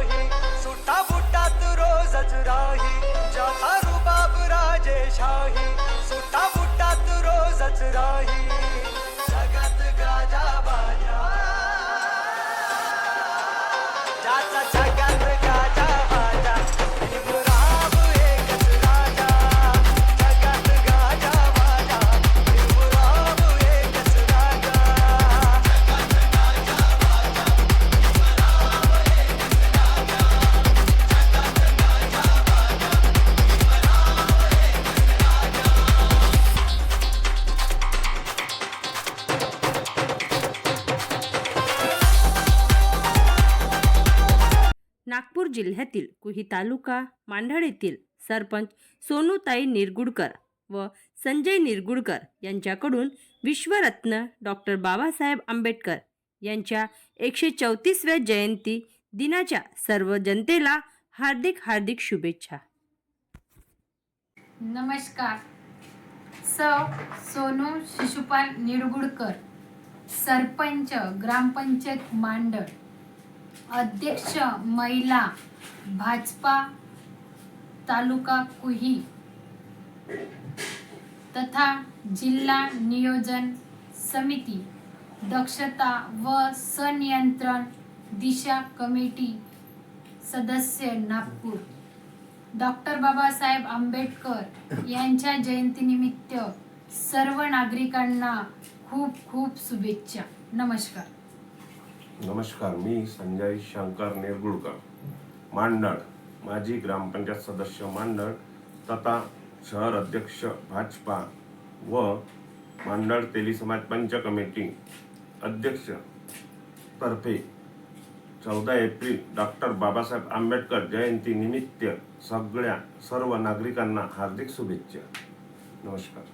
नाही सुटा बुटात रोजच राही ज्याचा रुबाब राजेशाही सुटा बुटात रोजच राही. नागपूर जिल्ह्यातील कुही तालुका मांढळ येथील सरपंच सोनूताई निरगुडकर व संजय निरगुडकर यांच्याकडून विश्वरत्न डॉक्टर बाबासाहेब आंबेडकर यांच्या एकशे चौतीसव्या जयंती दिनाच्या सर्व जनतेला हार्दिक हार्दिक शुभेच्छा. नमस्कार. स. सोनू शिशुपाल निरगुडकर सरपंच ग्रामपंचायत मांडळ अध्यक्ष महिला भाजपा तालुका कुही तथा जिल्हा नियोजन समिती दक्षता व संनियंत्रण दिशा कमिटी सदस्य नागपूर. डॉक्टर बाबासाहेब आंबेडकर यांच्या जयंतीनिमित्त सर्व नागरिकांना खूप खूप शुभेच्छा. नमस्कार. नमस्कार मी संजय शंकर नेरगुळकर मांडळ माजी ग्रामपंचायत सदस्य मांडळ तथा शहर अध्यक्ष भाजपा व मांडळ तेली समाज पंच कमिटी अध्यक्ष तर्फे चौदा एप्रिल डॉक्टर बाबासाहेब आंबेडकर जयंती निमित्त सगळ्या सर्व नागरिकांना हार्दिक शुभेच्छा. नमस्कार.